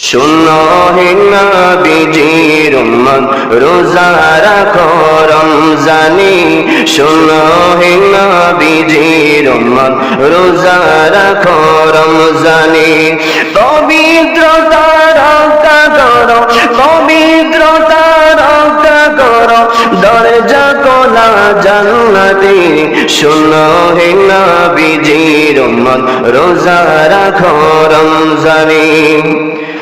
শুনো হিনা বিজির উম্মত, রোজা রাখো রমজানি। শুনো হিনা বিজির উম্মত, রোজা রাখো রমজানি। পবিত্রতা রক্ষা করো পবিত্রতা রক্ষা করো দরজা কোলা জান্নাতি। শুনো হিনা বিজির উম্মত, রোজা রাখো রমজানি।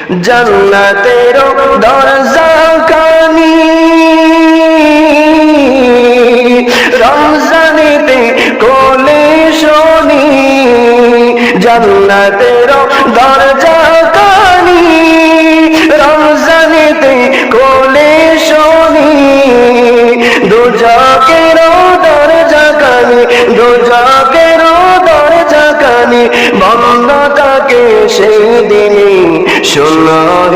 জন্নতের দরজা কানি। রমজানিতে কোলে শনি। জন্নতের দরজা কানি। রমজানিতে কোলে শনি। দুজকের দরজা কানি, দুজকের দরজা কানি। বন্ধ থাকে দিনে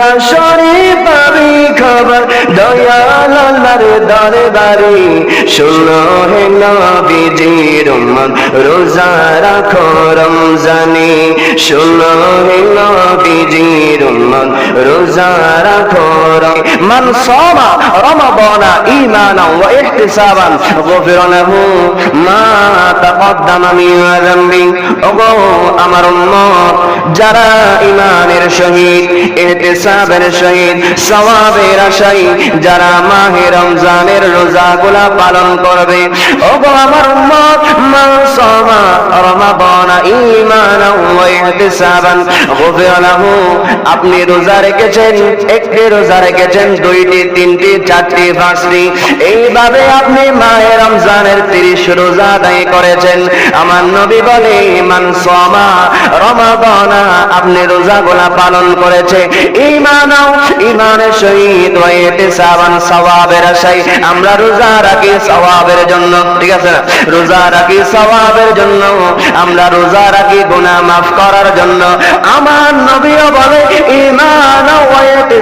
রোজ হাসরে পাবি খাবার দয়াল আল্লাহর দরবারে। শুনো হে নবীজির উম্মত, রোজা রাখো রমজানে। শুনো হে নবীজির উম্মত, রোজা রাখো মান সামা রমাদানা ঈমানান ওয়া ইহতিসাবান গুফিরা লাহু মা তাকদ্দামা মিন যারা ঈমানের সহিত আশায় যারা মাহে রমজানের পালন করবে। আমার উম্মত আপনি রোজা রেখেছেন, একটি রোজা রেখেছেন, দুইটি, তিনটি, চারটি, পাঁচটি। এইভাবে আপনি মায়ের রমজানের তিরিশ রোজা আদায় করেছেন। আমার নবী বলে মান সমা রমাদানা, আপনি রোজা রোজাগুলা পালন করেছে। ইমানাও ইমানের শহীদ হয়েতে সাবান সওয়াবের আশায় আমরা রোজা রাখি সওয়াবের জন্য, ঠিক আছে? না রোজা রাখি সওয়াবের জন্য, আমরা রোজা রাখি গুনাহ মাফ করার জন্য। আমার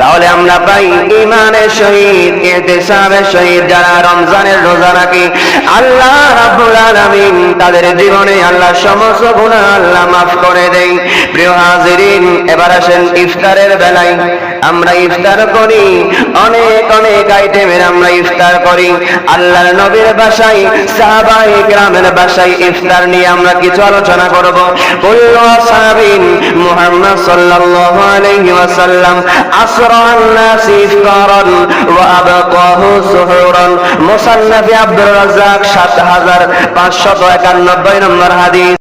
তাহলে আমরা পাই ইমানের সহিত সাবে শহীদ, যারা রমজানের রোজা রাখি। আল্লাহ রাব্বুল আলামিন তাদের জীবনে আল্লাহ সমস্ত গুনাহ আল্লাহ মাফ করে দেয়। প্রিয় হাজিরিন, এবার আসেন ইফতারের বেলায়। আমরা ইফতার করি। অনেক অনেক আইটেমের আমরা ইফতার করি। আল্লাহর নবীর বাসায় সাহাবাই গ্রামের বাসায় ইফতার নিয়ে আমরা কিছু আলোচনা করব। বলল, সাহাবিন মুহাম্মদ সাল্লাল্লাহু আলাইহি ওয়াসাল্লাম আসরান নাস ইফতারান ওয়া আবাকাহু সুহুরান। মুসান্নাফি আব্দুর রাজ্জাক 7591 নম্বর হাদিস।